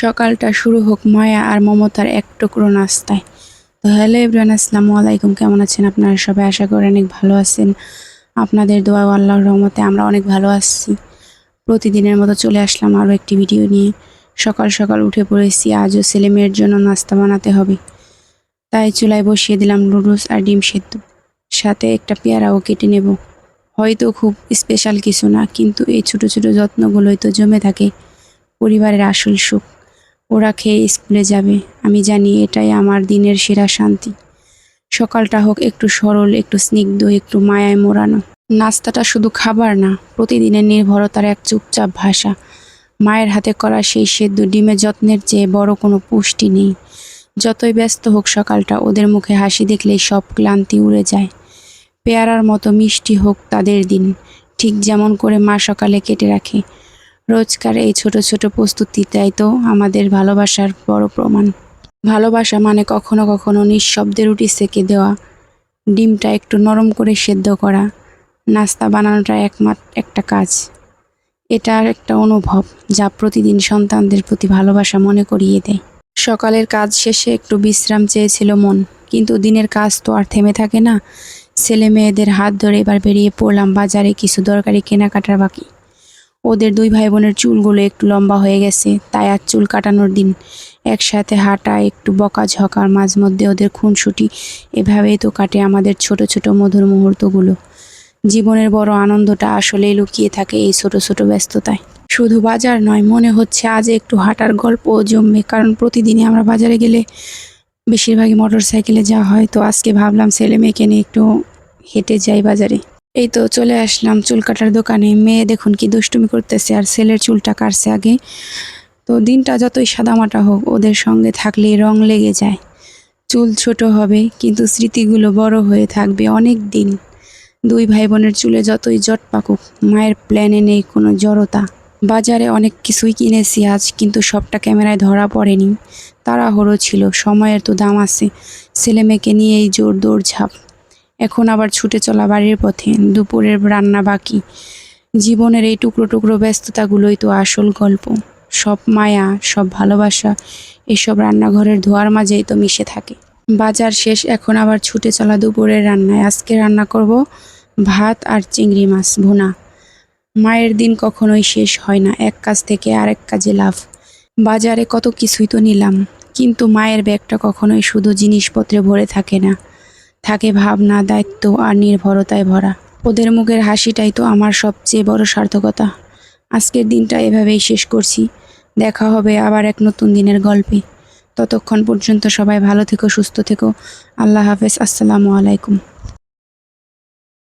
সকালটা শুরু হোক মায়া আর মমতার এক টুকরো নাস্তায়। তো হ্যালো ইব্রান আসসালামু আলাইকুম। কেমন আছেন আপনারা সবাই? আশা করি অনেক ভালো আছেন। আপনাদের দোয়া আল্লাহর রহমতে আমরা অনেক ভালো আছি। প্রতিদিনের মতো চলে আসলাম আরও একটি ভিডিও নিয়ে। সকাল সকাল উঠে পড়েছি, আজও ছেলে মেয়ের জন্য নাস্তা বানাতে হবে। তাই চুলায় বসিয়ে দিলাম নুডলস আর ডিম সেদ্ধ। সাথে একটা পেয়ারাও কেটে নেব। হয়তো খুব স্পেশাল কিছু না, কিন্তু এই ছোট ছোট যত্নগুলোই তো জমে থাকে পরিবারের আসল সুখ। ওরা খেয়ে স্কুলে যাবে। আমি জানি এটাই আমার দিনের সেরা শান্তি। সকালটা হোক একটু সরল, একটু স্নিগ্ধ, একটু মায়ায় মোড়ানো। নাস্তাটা শুধু খাবার না, প্রতিদিনের নির্ভরতার এক চুপচাপ ভাষা। মায়ের হাতে করা সেই সেদ্ধ ডিমের যত্নের চেয়ে বড় কোনো পুষ্টি নেই। যতই ব্যস্ত হোক সকালটা, ওদের মুখে হাসি দেখলেই সব ক্লান্তি উড়ে যায়। পেয়ারার মতো মিষ্টি হোক তাদের দিন, ঠিক যেমন করে মা সকালে কেটে রাখে। রোজকার এই ছোট ছোট প্রস্তুতিটাই তো আমাদের ভালোবাসার বড় প্রমাণ। ভালোবাসা মানে কখনো কখনো নিঃশব্দে রুটি সেকে দেওয়া, ডিমটা একটু নরম করে সেদ্ধ করা, নাস্তা বানানোটা একমাত্র একটা কাজ। এটার একটা অনুভব যা প্রতিদিন সন্তানদের প্রতি ভালোবাসা মনে করিয়ে দেয়। সকালের কাজ শেষে একটু বিশ্রাম চেয়েছিল মন, কিন্তু দিনের কাজ তো আর থেমে থাকে না। ছেলে মেয়েদের হাত ধরে এবার বেরিয়ে পড়লাম বাজারে কিছু দরকারি কেনাকাটার বাকি। ওদের দুই ভাই বোনের চুলগুলো একটু লম্বা হয়ে গেছে, তাই আর চুল কাটানোর দিন। একসাথে হাঁটা, একটু বকা ঝকার মাঝ মধ্যে ওদের খুনসুটি, এভাবেই তো কাটে আমাদের ছোট ছোট মধুর মুহূর্তগুলো। জীবনের বড় আনন্দটা আসলেই লুকিয়ে থাকে এই ছোট ছোট ব্যস্ততায়। শুধু বাজার নয়, মনে হচ্ছে আজ একটু হাঁটার গল্পও জমবে, কারণ প্রতিদিনই আমরা বাজারে গেলে বেশিরভাগই মোটর সাইকেলে যাওয়া হয়। তো আজকে ভাবলাম ছেলে মেয়েকে নিয়ে একটু হেঁটে যাই বাজারে। এই তো চলে আসলাম চুল কাটার দোকানে। মেয়ে দেখুন কি দুষ্টুমি করতেছে আর ছেলের চুলটা কাটছে আগে। তো দিনটা যতই সাদামাটা হোক, ওদের সঙ্গে থাকলে রং লেগে যায়। চুল ছোট হবে, কিন্তু স্মৃতিগুলো বড় হয়ে থাকবে অনেক দিন দুই ভাই বোনের চুলে যতই জট পাকুক, মায়ের প্ল্যানে নেই কোনো জড়তা। বাজারে অনেক কিছুই কিনেছি আজ, কিন্তু সবটা ক্যামেরায় ধরা পড়েনি। তাড়াহুড়ো ছিল, সময়ের তো দাম আছে। ছেলে মেয়েকে নিয়েই জোর দৌড় ঝাঁপ এখন আবার ছুটে চলা বাড়ির পথে। দুপুরের রান্না বাকি। জীবনের এই টুকরো টুকরো ব্যস্ততাগুলোই তো আসল গল্প। সব মায়া, সব ভালোবাসা, এসব রান্নাঘরের ধোয়ার মাঝেই তো মিশে থাকে। বাজার শেষ, এখন আবার ছুটে চলা দুপুরের রান্নায়। আজকে রান্না করব ভাত আর চিংড়ি মাছ, ভুনা। মায়ের দিন কখনোই শেষ হয় না। এক কাজ থেকে আরেক কাজে লাভ বাজারে কত কিছুই তো নিলাম। কিন্তু মায়ের ব্যাগটা কখনোই শুধু জিনিসপত্রে ভরে থাকে না। থাকে ভাবনা, দায়িত্ব আর নির্ভরতায় ভরা। ওদের মুখের হাসিটাই তো আমার সবচেয়ে বড় সার্থকতা। আজকের দিনটা এভাবেই শেষ করছি। দেখা হবে আবার এক নতুন দিনের গল্পে। ততক্ষণ পর্যন্ত সবাই ভালো থেকো, সুস্থ থেকো। আল্লাহ হাফেজ। আসসালামু আলাইকুম।